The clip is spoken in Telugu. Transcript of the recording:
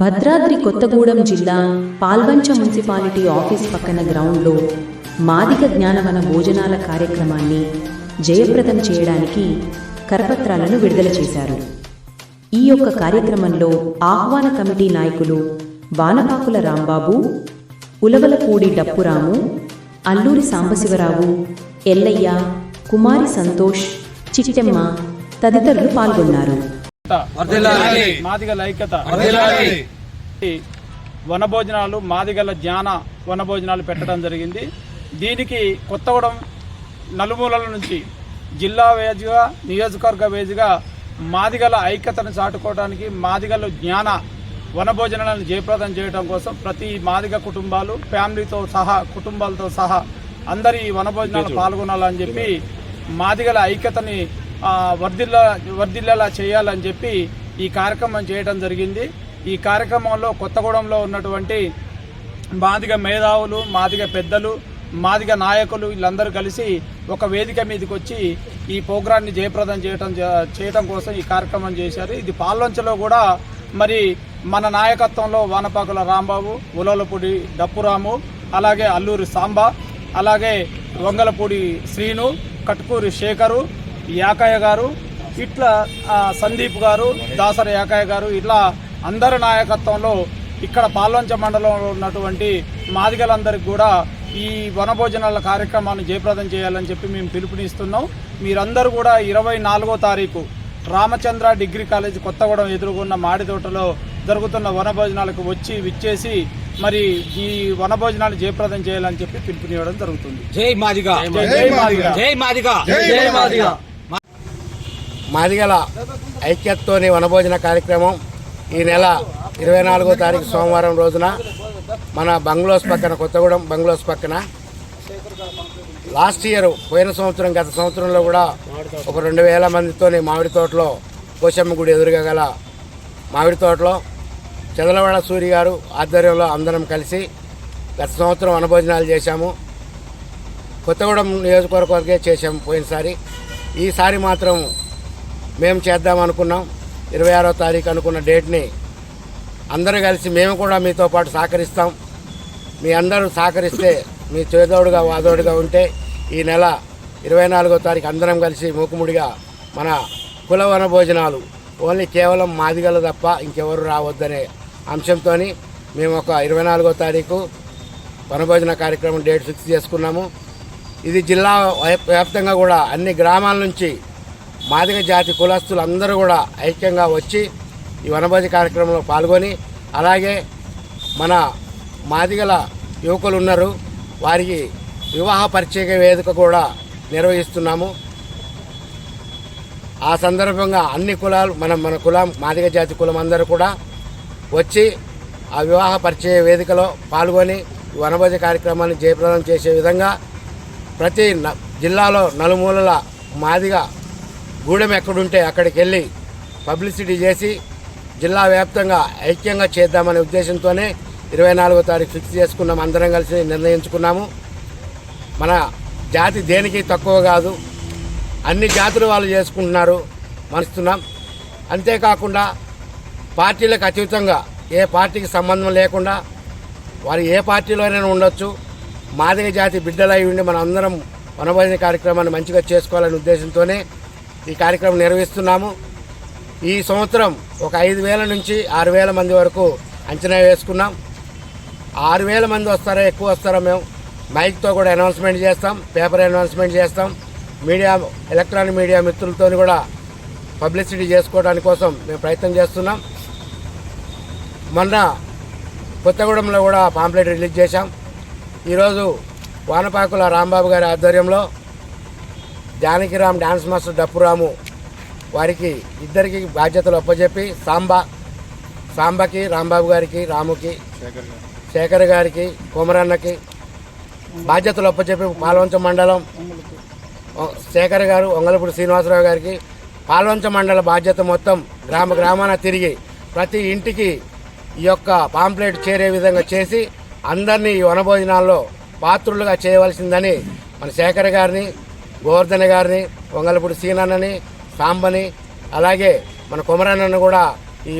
భద్రాద్రి కొత్తగూడెం జిల్లా పాల్వంచ మున్సిపాలిటీ ఆఫీస్ పక్కన గ్రౌండ్లో మాదిక జ్ఞానవన భోజనాల కార్యక్రమాన్ని జయప్రదం చేయడానికి కరపత్రాలను విడుదల చేశారు. ఈ యొక్క కార్యక్రమంలో ఆహ్వాన కమిటీ నాయకులు వానపాకుల రాంబాబు ఉలవలపూడి డప్పురాము అల్లూరి సాంబశివరావు ఎల్లయ్య కుమారి సంతోష్ చిట్టెమ్మ తదితరులు పాల్గొన్నారు. మాదిగల ఐక్యత వనభోజనాలు మాదిగల జ్ఞాన వనభోజనాలు పెట్టడం జరిగింది. దీనికి కొత్తగూడెం నలుమూలల నుంచి జిల్లా వేదిగా నియోజకవర్గ వేదిగా మాదిగల ఐక్యతను చాటుకోవడానికి మాదిగల జ్ఞాన వనభోజనాలను జయప్రదం చేయడం కోసం ప్రతి మాదిగ కుటుంబాలు ఫ్యామిలీతో సహా కుటుంబాలతో సహా అందరి ఈ వనభోజనాలు పాల్గొనాలని చెప్పి మాదిగల ఐక్యతని వర్ధిల్ల వర్ధిల్లేలా చేయాలని చెప్పి ఈ కార్యక్రమం చేయడం జరిగింది. ఈ కార్యక్రమంలో కొత్తగూడెంలో ఉన్నటువంటి మాదిగ మేధావులు మాదిగ పెద్దలు మాదిగ నాయకులు వీళ్ళందరూ కలిసి ఒక వేదిక మీదకి వచ్చి ఈ ప్రోగ్రాన్ని జయప్రదం చేయటం జ- చేయటం కోసం ఈ కార్యక్రమం చేశారు. ఇది పాల్వంచలో కూడా మరి మన నాయకత్వంలో వానపాకుల రాంబాబు ఉలవలపూడి డప్పురాము అలాగే అల్లూరి సాంబా అలాగే వంగలపూడి శ్రీను కట్కూరి శేఖరు యాకయ్య గారు ఇట్లా ఆ, సందీప్ గారు దాసర యాకయ్య గారు ఇట్లా అందరి నాయకత్వంలో ఇక్కడ పాల్వంచ మండలంలో ఉన్నటువంటి మాదిగలందరికీ కూడా ఈ వనభోజనాల కార్యక్రమాన్ని జయప్రదం చేయాలని చెప్పి మేము పిలుపునిస్తున్నాం. మీరందరూ కూడా ఇరవై నాలుగో తారీఖు రామచంద్ర డిగ్రీ కాలేజ్ కొత్తగూడెం ఎదురుగున్న మాడితోటలో జరుగుతున్న వనభోజనాలకు వచ్చి విచ్చేసి మరి ఈ వనభోజనాలు జయప్రదం చేయాలని చెప్పి పిలుపునివ్వడం జరుగుతుంది. జై మాదిగా. జై మాదిగ. జై మాదిగా. జై మాదిగ. మాదిగల ఐక్యతతోని వనభోజన కార్యక్రమం ఈ నెల ఇరవై నాలుగో తారీఖు సోమవారం రోజున మన బంగ్లోస్ పక్కన కొత్తగూడెం బంగ్లోస్ పక్కన. లాస్ట్ ఇయర్ పోయిన సంవత్సరం గత సంవత్సరంలో కూడా ఒక రెండు వేల మందితోని మామిడి తోటలో పోషమ్మ గుడి ఎదురుగా గల మామిడి తోటలో చదలవాడ సూరి గారు ఆధ్వర్యంలో అందరం కలిసి గత సంవత్సరం వనభోజనాలు చేశాము. కొత్తగూడెం నియోజకవర్గ వరకే చేసాము పోయినసారి. ఈసారి మాత్రం మేము చేద్దాం అనుకున్నాం. ఇరవై ఆరో తారీఖు అనుకున్న డేట్ని అందరూ కలిసి మేము కూడా మీతో పాటు సహకరిస్తాం. మీ అందరూ సహకరిస్తే మీ చేదోడుగా వాదోడుగా ఉంటే ఈ నెల ఇరవై నాలుగో తారీఖు అందరం కలిసి మూకుముడిగా మన కులవన భోజనాలు ఓన్లీ కేవలం మాదిగలు తప్ప ఇంకెవరు రావద్దనే అంశంతో మేము ఒక ఇరవై నాలుగో తారీఖు వనభోజన కార్యక్రమం డేట్ ఫిక్స్ చేసుకున్నాము. ఇది జిల్లా వ్యాప్తంగా కూడా అన్ని గ్రామాల నుంచి మాదిగ జాతి కులస్తులు అందరూ కూడా ఐక్యంగా వచ్చి ఈ వనభోజి కార్యక్రమంలో పాల్గొని అలాగే మన మాదిగల యువకులు ఉన్నారు వారికి వివాహ పరిచయ వేదిక కూడా నిర్వహిస్తున్నాము. ఆ సందర్భంగా అన్ని కులాలు మనం మన కులం మాదిగ జాతి కులం అందరూ కూడా వచ్చి ఆ వివాహ పరిచయ వేదికలో పాల్గొని ఈ వనభోజ కార్యక్రమాన్ని జయప్రదం చేసే విధంగా ప్రతి న- జిల్లాలో నలుమూలల మాదిగా గూడెం ఎక్కడుంటే అక్కడికి వెళ్ళి పబ్లిసిటీ చేసి జిల్లా వ్యాప్తంగా ఐక్యంగా చేద్దామనే ఉద్దేశంతోనే ఇరవై నాలుగో తారీఖు ఫిక్స్ చేసుకున్నాం. అందరం కలిసి నిర్ణయించుకున్నాము. మన జాతి దేనికి తక్కువ కాదు. అన్ని జాతులు వాళ్ళు చేసుకుంటున్నారు మనస్తున్నాం. అంతేకాకుండా పార్టీలకు అతీతంగా ఏ పార్టీకి సంబంధం లేకుండా వారు ఏ పార్టీలోనైనా ఉండొచ్చు. మాదిగ జాతి బిడ్డలై ఉండి మనం అందరం వనభోజన కార్యక్రమాన్ని మంచిగా చేసుకోవాలనే ఉద్దేశంతోనే ఈ కార్యక్రమం నిర్వహిస్తున్నాము. ఈ సంవత్సరం ఒక ఐదు వేల నుంచి ఆరు వేల మంది వరకు అంచనా వేసుకున్నాం. ఆరు వేల మంది వస్తారో ఎక్కువ వస్తారో మేము మైక్తో కూడా అనౌన్స్మెంట్ చేస్తాం పేపర్ అనౌన్స్మెంట్ చేస్తాం. మీడియా ఎలక్ట్రానిక్ మీడియా మిత్రులతో కూడా పబ్లిసిటీ చేసుకోవడానికి కోసం మేము ప్రయత్నం చేస్తున్నాం. మొన్న కొత్తగూడెంలో కూడా పాంప్లెట్ రిలీజ్ చేశాం. ఈరోజు వానపాకుల రాంబాబు గారి ఆధ్వర్యంలో జానకిరామ్ డాన్స్ మాస్టర్ డప్పురాము వారికి ఇద్దరికి బాధ్యతలు అప్పచెప్పి సాంబా సాంబాకి రాంబాబు గారికి రాముకి శేఖర్ గారికి. కొమరన్నకి బాధ్యతలు అప్పచెప్పి పాల్వంచ మండలం శేఖర్ గారు ఒంగలపూడి శ్రీనివాసరావు గారికి పాల్వంచ మండల బాధ్యత మొత్తం గ్రామ గ్రామాన తిరిగి ప్రతి ఇంటికి ఈ యొక్క పాంప్లెట్ చేరే విధంగా చేసి అందరినీ ఈ వనభోజనాల్లో పాత్రులుగా చేయవలసిందని మన శేఖర్ గారిని గోవర్ధన గారిని వంగలపూడి సీనన్నని సాంబని అలాగే మన కుమరన్నను కూడా ఈ